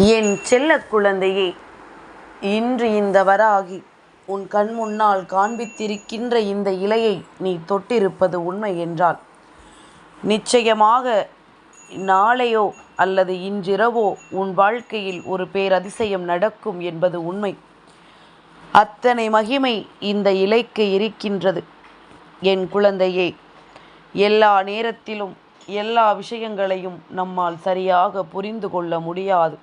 என் செல்ல குழந்தையே இன்று இந்த வராகி உன் கண் முன்னால் காண்பித்திருக்கின்ற இந்த இலையை நீ தொட்டிருப்பது உண்மை என்றால் நிச்சயமாக நாளையோ அல்லது இன்றிரவோ உன் வாழ்க்கையில் ஒரு பேரதிசயம் நடக்கும் என்பது உண்மை. அத்தனை மகிமை இந்த இலைக்கு இருக்கின்றது. என் குழந்தையே எல்லா நேரத்திலும் எல்லா விஷயங்களையும் நம்மால் சரியாக புரிந்து கொள்ள முடியாது.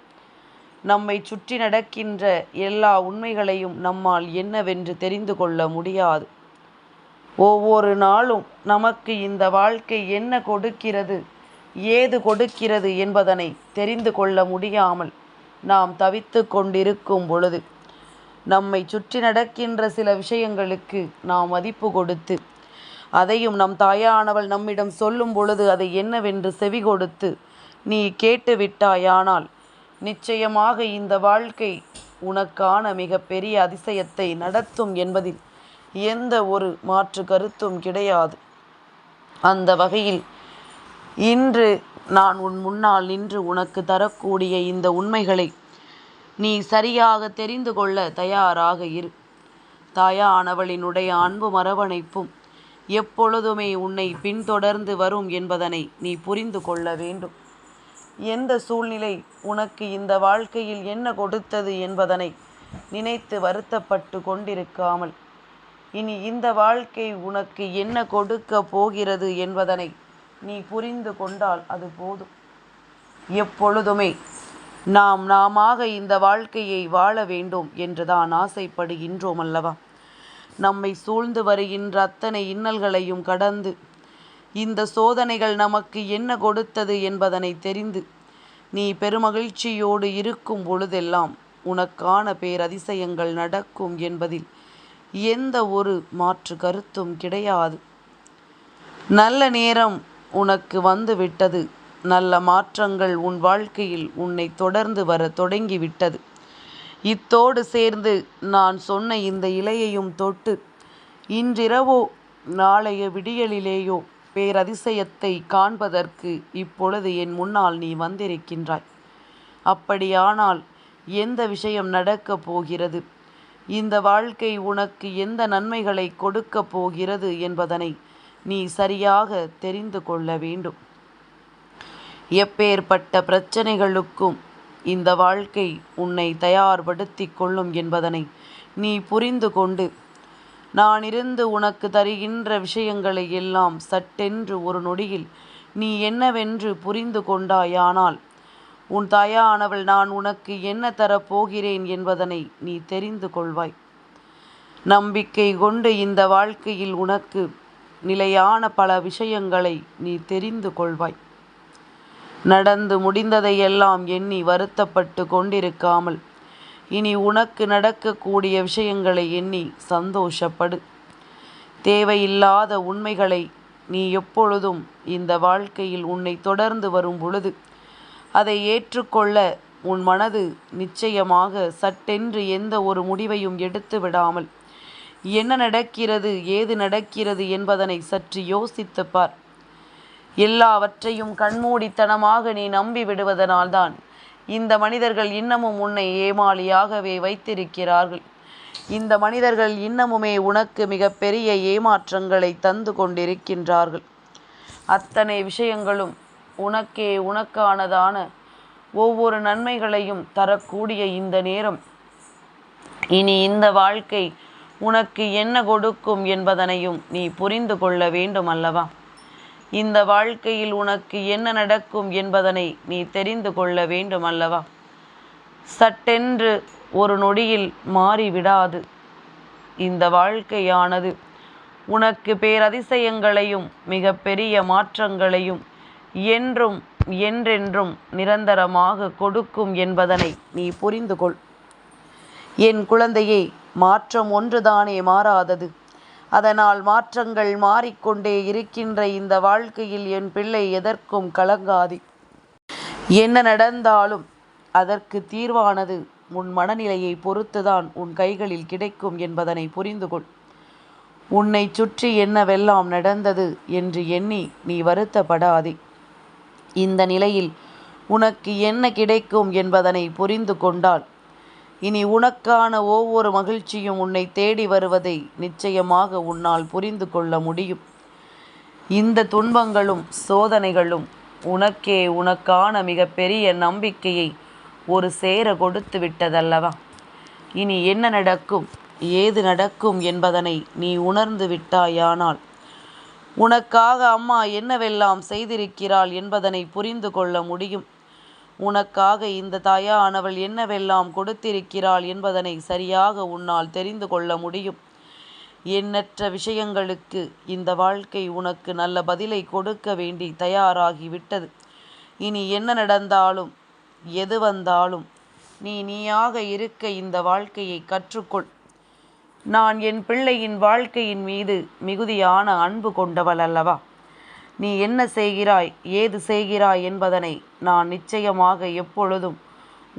நம்மை சுற்றி நடக்கின்ற எல்லா உண்மைகளையும் நம்மால் என்னவென்று தெரிந்து கொள்ள முடியாது. ஒவ்வொரு நாளும் நமக்கு இந்த வாழ்க்கை என்ன கொடுக்கிறது ஏது கொடுக்கிறது என்பதனை தெரிந்து கொள்ள முடியாமல் நாம் தவித்து கொண்டிருக்கும் பொழுது நம்மை சுற்றி நடக்கின்ற சில விஷயங்களுக்கு நாம் மதிப்பு கொடுத்து அதையும் நம் தாயானவள் நம்மிடம் சொல்லும் பொழுது அதை என்னவென்று செவி கொடுத்து நீ கேட்டு விட்டாயானால் நிச்சயமாக இந்த வாழ்க்கை உனக்கான மிக பெரிய அதிசயத்தை நடத்தும் என்பதில் எந்த ஒரு மாற்று கருத்தும் கிடையாது. அந்த வகையில் இன்று நான் உன் முன்னால் நின்று உனக்கு தரக்கூடிய இந்த உண்மைகளை நீ சரியாக தெரிந்து கொள்ள தயாராக இரு. தாயானவளினுடைய அன்பு மரவணைப்பும் எப்பொழுதுமே உன்னை பின்தொடர்ந்து வரும் என்பதனை நீ புரிந்து கொள்ள வேண்டும். எந்த சூழ்நிலை உனக்கு இந்த வாழ்க்கையில் என்ன கொடுத்தது என்பதனை நினைத்து வருத்தப்பட்டு கொண்டிருக்காமல் இனி இந்த வாழ்க்கை உனக்கு என்ன கொடுக்க போகிறது என்பதனை நீ புரிந்து கொண்டால் அது போதும். எப்பொழுதுமே நாம் நாமாக இந்த வாழ்க்கையை வாழ வேண்டும் என்றுதான் ஆசைப்படுகின்றோம் அல்லவா? நம்மை சூழ்ந்து வருகின்ற அத்தனை இன்னல்களையும் கடந்து இந்த சோதனைகள் நமக்கு என்ன கொடுத்தது என்பதனை தெரிந்து நீ பெருமகிழ்ச்சியோடு இருக்கும் பொழுதெல்லாம் உனக்கான பேரதிசயங்கள் நடக்கும் என்பதில் எந்த ஒரு மாற்று கருத்தும் கிடையாது. நல்ல நேரம் உனக்கு வந்துவிட்டது நல்ல மாற்றங்கள் உன் வாழ்க்கையில் உன்னை தொடர்ந்து வர தொடங்கிவிட்டது இத்தோடு சேர்ந்து நான் சொன்ன இந்த இலையையும் தொட்டு இன்றிரவோ நாளைய விடியலிலேயோ பேரதிசயத்தை காண்பதற்கு இப்பொழுது என் முன்னால் நீ வந்திருக்கின்றாய். அப்படியானால் எந்த விஷயம் நடக்கப் போகிறது? இந்த வாழ்க்கை உனக்கு எந்த நன்மைகளை கொடுக்கப் போகிறது என்பதனை நீ சரியாக தெரிந்து கொள்ள வேண்டும். எப்பேற்பட்ட பிரச்சனைகளுக்கும் இந்த வாழ்க்கை உன்னை தயார்படுத்தி கொள்ளும் என்பதனை நீ புரிந்து கொண்டு நான் இருந்து உனக்கு தருகின்ற விஷயங்களை எல்லாம் சட்டென்று ஒரு நொடியில் நீ என்னவென்று புரிந்து கொண்டாயானால் உன் தாயானவள் நான் உனக்கு என்ன தரப்போகிறேன் என்பதனை நீ தெரிந்து கொள்வாய். நம்பிக்கை கொண்டு இந்த வாழ்க்கையில் உனக்கு நிலையான பல விஷயங்களை நீ தெரிந்து கொள்வாய். நடந்து முடிந்ததையெல்லாம் எண்ணி வருத்தப்பட்டு கொண்டிருக்காமல் இனி உனக்கு நடக்கக்கூடிய விஷயங்களை எண்ணி சந்தோஷப்படு. தேவையில்லாத உண்மைகளை நீ எப்பொழுதும் இந்த வாழ்க்கையில் உன்னை தொடர்ந்து வரும் பொழுது அதை ஏற்றுக்கொள்ள உன் மனது நிச்சயமாக சட்டென்று எந்த ஒரு முடிவையும் எடுத்து விடாமல் என்ன நடக்கிறது ஏது நடக்கிறது என்பதனை சற்று யோசித்து பார். எல்லாவற்றையும் கண்மூடித்தனமாக நீ நம்பி விடுவதனால்தான் இந்த மனிதர்கள் இன்னமும் உன்னை ஏமாளியாகவே வைத்திருக்கிறார்கள். இந்த மனிதர்கள் இன்னமுமே உனக்கு மிகப்பெரிய ஏமாற்றங்களை தந்து கொண்டிருக்கின்றார்கள். அத்தனை விஷயங்களும் உனக்கே உனக்கானதான ஒவ்வொரு நன்மைகளையும் தரக்கூடிய இந்த நேரம். இனி இந்த வாழ்க்கை உனக்கு என்ன கொடுக்கும் என்பதனையும் நீ புரிந்து கொள்ள வேண்டும் அல்லவா? இந்த வாழ்க்கையில் உனக்கு என்ன நடக்கும் என்பதனை நீ தெரிந்து கொள்ள வேண்டும் அல்லவா சட்டென்று ஒரு நொடியில் மாறிவிடாது. இந்த வாழ்க்கையானது உனக்கு பேரதிசயங்களையும் மிக பெரிய மாற்றங்களையும் என்றும் என்றென்றும் நிரந்தரமாக கொடுக்கும் என்பதனை நீ புரிந்து கொள் என் குழந்தையே மாற்றம் ஒன்றுதானே மாறாதது. அதனால் மாற்றங்கள் மாறிக்கொண்டே இருக்கின்ற இந்த வாழ்க்கையில் என் பிள்ளை எதற்கும் கலங்காதி. என்ன நடந்தாலும் அதற்கு தீர்வானது உன் மனநிலையை பொறுத்துதான் உன் கைகளில் கிடைக்கும் என்பதனை புரிந்து கொள் உன்னை சுற்றி என்னவெல்லாம் நடந்தது என்று எண்ணி நீ வருத்தப்படாதே. இந்த நிலையில் உனக்கு என்ன கிடைக்கும் என்பதனை புரிந்து கொண்டால் இனி உனக்கான ஒவ்வொரு மகிழ்ச்சியும் உன்னை தேடி வருவதை நிச்சயமாக உன்னால் புரிந்து கொள்ள முடியும். இந்த துன்பங்களும் சோதனைகளும் உனக்கே உனக்கான மிகப்பெரிய நம்பிக்கையை ஒரு சேர கொடுத்து விட்டதல்லவா? இனி என்ன நடக்கும் ஏது நடக்கும் என்பதனை நீ உணர்ந்து விட்டாயானால் உனக்காக அம்மா என்னவெல்லாம் செய்திருக்கிறாள் என்பதனை புரிந்து கொள்ள முடியும். உனக்காக இந்த தாயானவள் என்னவெல்லாம் கொடுத்திருக்கிறாள் என்பதனை சரியாக உன்னால் தெரிந்து கொள்ள முடியும். எண்ணற்ற விஷயங்களுக்கு இந்த வாழ்க்கை உனக்கு நல்ல பதிலை கொடுக்க வேண்டி தயாராகிவிட்டது. இனி என்ன நடந்தாலும் எது வந்தாலும் நீ நீயாக இருக்க இந்த வாழ்க்கையை கற்றுக்கொள். நான் என் பிள்ளையின் வாழ்க்கையின் மீது மிகுதியான அன்பு கொண்டவள் அல்லவா? நீ என்ன செய்கிறாய்? ஏது செய்கிறாய் என்பதனை நான் நிச்சயமாக எப்பொழுதும்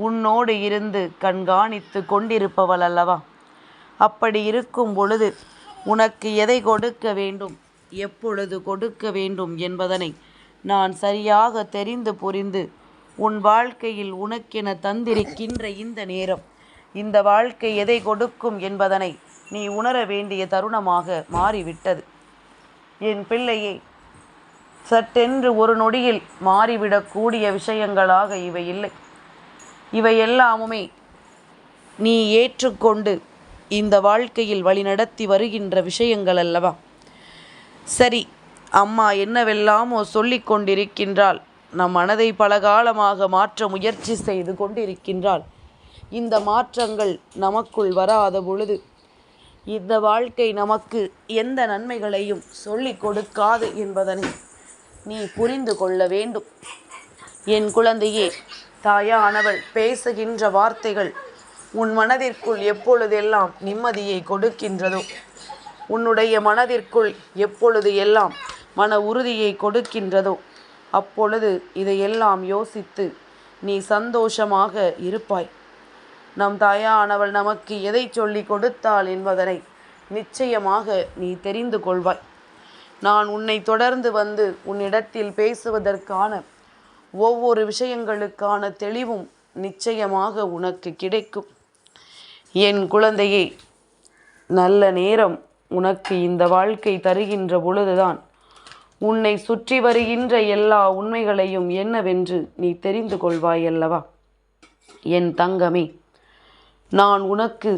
உன்னோடு இருந்து கண்காணித்து கொண்டிருப்பவள் அல்லவா? அப்படி இருக்கும் பொழுது உனக்கு எதை கொடுக்க வேண்டும்? எப்பொழுது கொடுக்க வேண்டும் என்பதனை நான் சரியாக தெரிந்து புரிந்து உன் வாழ்க்கையில் உனக்கென தந்திருக்கின்ற இந்த நேரம் இந்த வாழ்க்கை எதை கொடுக்கும் என்பதனை நீ உணர வேண்டிய தருணமாக மாறிவிட்டது. என் பிள்ளையே சட்டென்று ஒரு நொடியில் மாறிவிடக்கூடிய விஷயங்களாக இவை இல்லை. இவை எல்லாமுமே நீ ஏற்றுக்கொண்டு இந்த வாழ்க்கையில் வழிநடத்தி வருகின்ற விஷயங்கள் அல்லவா? சரி அம்மா என்னவெல்லாமோ சொல்லிக் கொண்டிருக்கின்றாள். நம் மனதை பலகாலமாக மாற்ற முயற்சி செய்து கொண்டிருக்கின்றாள். இந்த மாற்றங்கள் நமக்குள் வராத பொழுது இந்த வாழ்க்கை நமக்கு எந்த நன்மைகளையும் சொல்லிக் கொடுக்காது என்பதனை நீ புரிந்து கொள்ள வேண்டும். என் குழந்தையே தாயானவள் பேசுகின்ற வார்த்தைகள் உன் மனதிற்குள் எப்பொழுதெல்லாம் நிம்மதியை கொடுக்கின்றதோ உன்னுடைய மனதிற்குள் எப்பொழுது எல்லாம் மன உறுதியை கொடுக்கின்றதோ அப்பொழுது இதையெல்லாம் யோசித்து நீ சந்தோஷமாக இருப்பாய். நம் தாயானவள் நமக்கு எதை சொல்லி கொடுத்தாள் என்பதனை நிச்சயமாக நீ தெரிந்து கொள்வாய். நான் உன்னை தொடர்ந்து வந்து உன்னிடத்தில் பேசுவதற்கான ஒவ்வொரு விஷயங்களுக்கான தெளிவும் நிச்சயமாக உனக்கு கிடைக்கும். என் குழந்தையே நல்ல நேரம் உனக்கு இந்த வாழ்க்கை தருகின்ற பொழுதுதான் உன்னை சுற்றி வருகின்ற எல்லா உண்மைகளையும் என்னவென்று நீ தெரிந்து கொள்வாய் அல்லவா என் தங்கமே நான் உனக்கு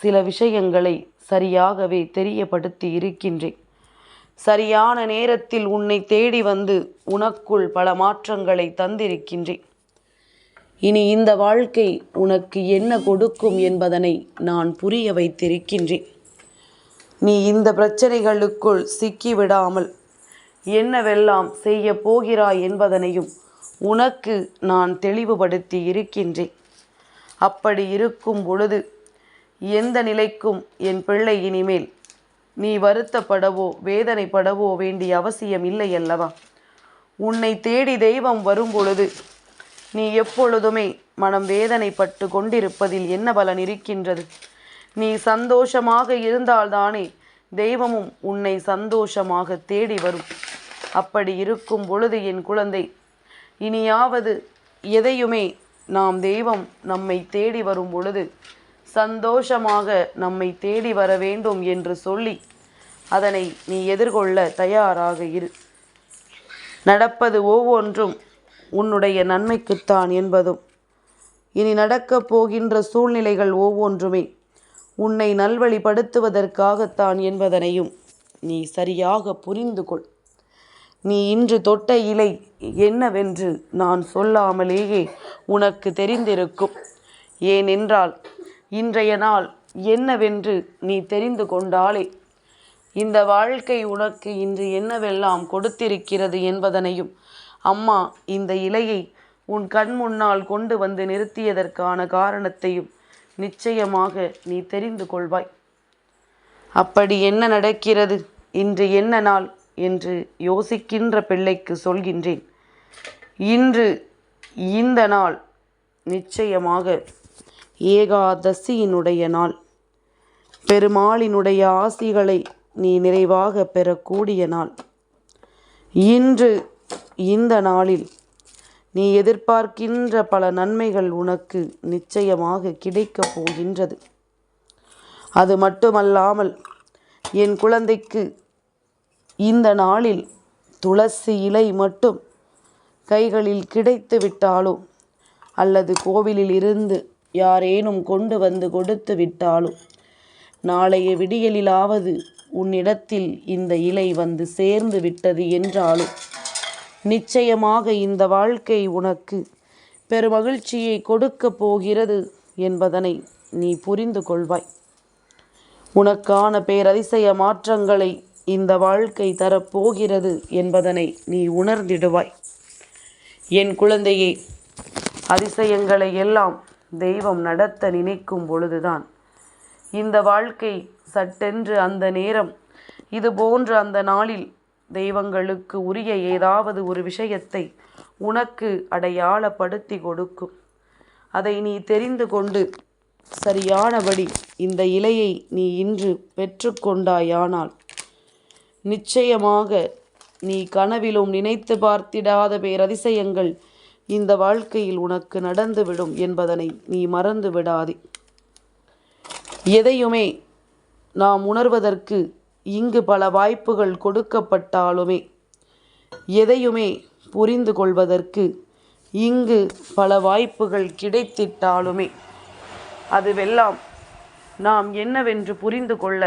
சில விஷயங்களை சரியாகவே தெரியப்படுத்தி இருக்கின்றேன். சரியான நேரத்தில் உன்னை தேடி வந்து உனக்குள் பல மாற்றங்களை தந்திருக்கின்றேன். இனி இந்த வாழ்க்கை உனக்கு என்ன கொடுக்கும் என்பதனை நான் புரிய வைத்திருக்கின்றேன். நீ இந்த பிரச்சனைகளுக்குள் சிக்கிவிடாமல் என்னவெல்லாம் செய்ய போகிறாய் என்பதனையும் உனக்கு நான் தெளிவுபடுத்தி இருக்கின்றேன். அப்படி இருக்கும் பொழுது எந்த நிலைக்கும் என் பிள்ளை இனிமேல் நீ வருத்தப்படவோ வேதனைப்படவோ வேண்டிய அவசியம் இல்லை அல்லவா? உன்னை தேடி தெய்வம் வரும் பொழுது நீ எப்பொழுதுமே மனம் வேதனைப்பட்டு கொண்டிருப்பதில் என்ன பலன் இருக்கின்றது? நீ சந்தோஷமாக இருந்தால்தானே தெய்வமும் உன்னை சந்தோஷமாக தேடி வரும். அப்படி இருக்கும் பொழுது என் குழந்தை இனியாவது எதையுமே நாம் தெய்வம் நம்மை தேடி வரும் பொழுது சந்தோஷமாக நம்மை தேடி வர வேண்டும் என்று சொல்லி அதனை நீ எதிர்கொள்ள தயாராக இரு. நடப்பது ஒவ்வொன்றும் உன்னுடைய நன்மைக்குத்தான் என்பதும் இனி நடக்கப் போகின்ற சூழ்நிலைகள் ஒவ்வொன்றுமே உன்னை நல்வழிப்படுத்துவதற்காகத்தான் என்பதனையும் நீ சரியாக புரிந்து கொள். நீ இன்று தொட்ட இலை என்னவென்று நான் சொல்லாமலேயே உனக்கு தெரிந்திருக்கும். ஏனென்றால் இன்றைய நாள் என்னவென்று நீ தெரிந்து கொண்டாலே இந்த வாழ்க்கை உனக்கு இன்று என்னவெல்லாம் கொடுத்திருக்கிறது என்பதனையும் அம்மா இந்த இலையை உன் கண் முன்னால் கொண்டு வந்து நிறுத்தியதற்கான காரணத்தையும் நிச்சயமாக நீ தெரிந்து கொள்வாய். அப்படி என்ன நடக்கிறது? இன்று என்ன நாள்? என்று யோசிக்கின்ற பிள்ளைக்கு சொல்கின்றேன். இன்று இந்த நாள் நிச்சயமாக ஏகாதசியினுடைய நாள். பெருமாளினுடைய ஆசிகளை நீ நிறைவாக பெறக்கூடிய நாள். இன்று இந்த நாளில் நீ எதிர்பார்க்கின்ற பல நன்மைகள் உனக்கு நிச்சயமாக கிடைக்கப் போகின்றது. அது மட்டுமல்லாமல் என் குழந்தைக்கு இந்த நாளில் துளசி இலை மட்டும் கைகளில் கிடைத்து விட்டாலோ அல்லது கோவிலில் இருந்து யாரேனும் கொண்டு வந்து கொடுத்து விட்டாலும் நாளைய விடியலிலாவது உன்னிடத்தில் இந்த இலை வந்து சேர்ந்து விட்டது என்றாலும் நிச்சயமாக இந்த வாழ்க்கை உனக்கு பெருமகிழ்ச்சியை கொடுக்கப் போகிறது என்பதனை நீ புரிந்து கொள்வாய். உனக்கான பேரதிசய மாற்றங்களை இந்த வாழ்க்கை தரப்போகிறது என்பதனை நீ உணர்ந்திடுவாய். என் குழந்தையே அதிசயங்களை எல்லாம் தெய்வம் நடத்த நினைக்கும் பொழுதுதான். இந்த வாழ்க்கை சட்டென்று அந்த நேரம் இது போன்ற அந்த நாளில் தெய்வங்களுக்கு உரிய ஏதாவது ஒரு விஷயத்தை உனக்கு அடையாளப்படுத்தி கொடுக்கும். அதை நீ தெரிந்து கொண்டு சரியானபடி இந்த இலையை நீ இன்று பெற்றுக்கொண்டாயானால் நிச்சயமாக நீ கனவிலும் நினைத்து பார்த்திடாத பேரதிசயங்கள் இந்த வாழ்க்கையில் உனக்கு நடந்துவிடும் என்பதனை நீ மறந்து விடாதே எதையுமே நாம் உணர்வதற்கு இங்கு பல வாய்ப்புகள் கொடுக்கப்பட்டாலுமே எதையுமே புரிந்து கொள்வதற்கு இங்கு பல வாய்ப்புகள் கிடைத்திட்டாலுமே அதுவெல்லாம் நாம் என்னவென்று புரிந்து கொள்ள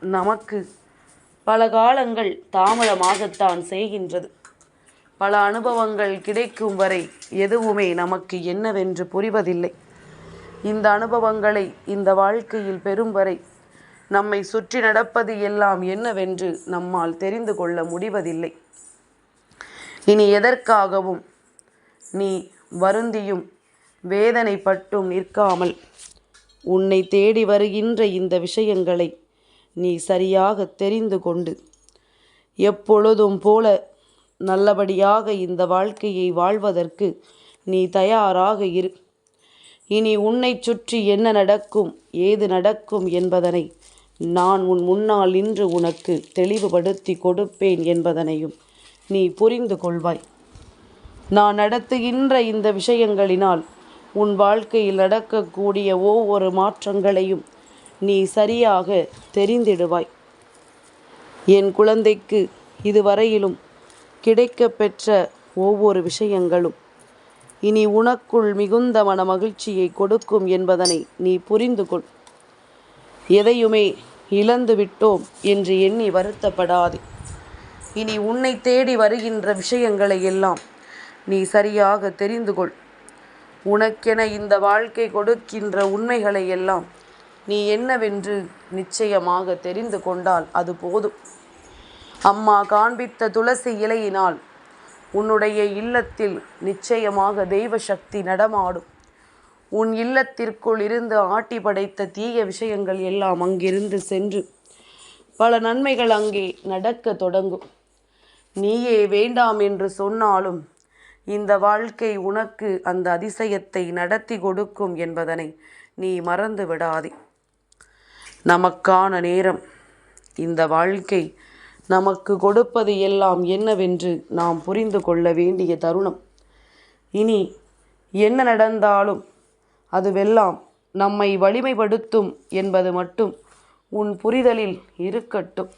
நமக்கு பல காலங்கள் தாமதமாகத்தான் செய்கின்றது. பல அனுபவங்கள் கிடைக்கும் வரை எதுவுமே நமக்கு என்னவென்று புரிவதில்லை. இந்த அனுபவங்களை இந்த வாழ்க்கையில் பெறும் வரை நம்மை சுற்றி நடப்பது எல்லாம் என்னவென்று நம்மால் தெரிந்து கொள்ள முடிவதில்லை. இனி எதற்காகவும் நீ வருந்தியும் வேதனைப்பட்டும் நிற்காமல் உன்னை தேடி வருகின்ற இந்த விஷயங்களை நீ சரியாக தெரிந்து கொண்டு எப்பொழுதும் போல நல்லபடியாக இந்த வாழ்க்கையை வாழ்வதற்கு நீ தயாராக இரு. இனி உன்னை சுற்றி என்ன நடக்கும் ஏது நடக்கும் என்பதனை நான் உன் முன்னால் இன்று உனக்கு தெளிவுபடுத்தி கொடுப்பேன் என்பதனையும் நீ புரிந்து கொள்வாய். நான் நடத்துகின்ற இந்த விஷயங்களினால் உன் வாழ்க்கையில் நடக்கக்கூடிய ஒவ்வொரு மாற்றங்களையும் நீ சரியாக தெரிந்திடுவாய். என் குழந்தைக்கு இதுவரையிலும் கிடைக்க பெற்ற ஒவ்வொரு விஷயங்களும். இனி உனக்குள் மிகுந்த மன மகிழ்ச்சியை கொடுக்கும் என்பதனை நீ புரிந்து கொள். எதையுமே இழந்து விட்டோம் என்று எண்ணி வருத்தப்படாதே. இனி உன்னை தேடி வருகின்ற விஷயங்களை எல்லாம் நீ சரியாக தெரிந்து கொள். உனக்கென இந்த வாழ்க்கை கொடுக்கின்ற உண்மைகளை எல்லாம் நீ என்னவென்று நிச்சயமாக தெரிந்து கொண்டால் அது போதும். அம்மா காண்பித்த துளசி இலையினால் உன்னுடைய இல்லத்தில் நிச்சயமாக தெய்வ சக்தி நடமாடும். உன் இல்லத்திற்குள் இருந்து ஆட்டி படைத்த தீய விஷயங்கள் எல்லாம் அங்கிருந்து சென்று பல நன்மைகள் அங்கே நடக்க தொடங்கும். நீயே வேண்டாம் என்று சொன்னாலும் இந்த வாழ்க்கை உனக்கு அந்த அதிசயத்தை நடத்தி கொடுக்கும் என்பதனை நீ மறந்து விடாதே நமக்கான நேரம். இந்த வாழ்க்கை நமக்கு கொடுப்பது எல்லாம் என்னவென்று நாம் புரிந்து கொள்ள வேண்டிய தருணம். இனி என்ன நடந்தாலும் அதுவெல்லாம் நம்மை வலிமைப்படுத்தும் என்பது மட்டும் உன் புரிதலில் இருக்கட்டும்.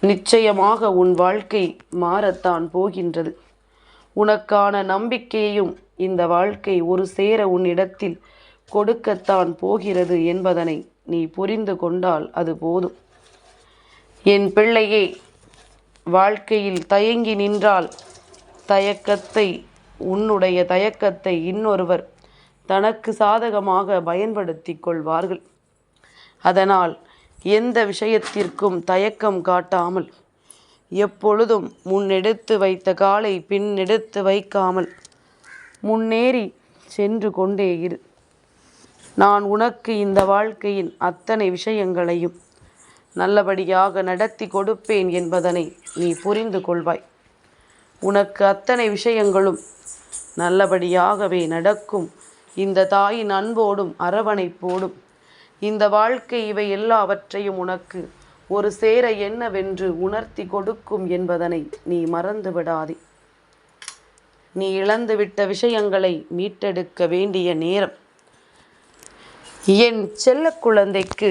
நிச்சயமாக உன் வாழ்க்கை மாறத்தான் போகின்றது. உனக்கான நம்பிக்கையையும் இந்த வாழ்க்கை ஒரு சேர உன்னிடத்தில் கொடுக்கத்தான் போகிறது என்பதனை நீ புரிந்து கொண்டால் அது போதும். என் பிள்ளையே வாழ்க்கையில் தயங்கி நின்றால் தயக்கத்தை உன்னுடைய தயக்கத்தை இன்னொருவர் தனக்கு சாதகமாக பயன்படுத்தி கொள்வார்கள். அதனால் எந்த விஷயத்திற்கும் தயக்கம் காட்டாமல் எப்பொழுதும் முன்னெடுத்து வைத்த காலை பின்னெடுத்து வைக்காமல் முன்னேறி சென்று கொண்டே இரு. நான் உனக்கு இந்த வாழ்க்கையின் அத்தனை விஷயங்களையும் நல்லபடியாக நடத்தி கொடுப்பேன் என்பதனை நீ புரிந்து கொள்வாய். உனக்கு அத்தனை விஷயங்களும் நல்லபடியாகவே நடக்கும். இந்த தாயின் அன்போடும் அரவணைப்போடும். இந்த வாழ்க்கை இவை எல்லாவற்றையும் உனக்கு ஒரு சேர என்னவென்று உணர்த்தி கொடுக்கும் என்பதனை நீ மறந்து விடாதே. நீ இழந்துவிட்ட விஷயங்களை மீட்டெடுக்க வேண்டிய நேரம். என் செல்ல குழந்தைக்கு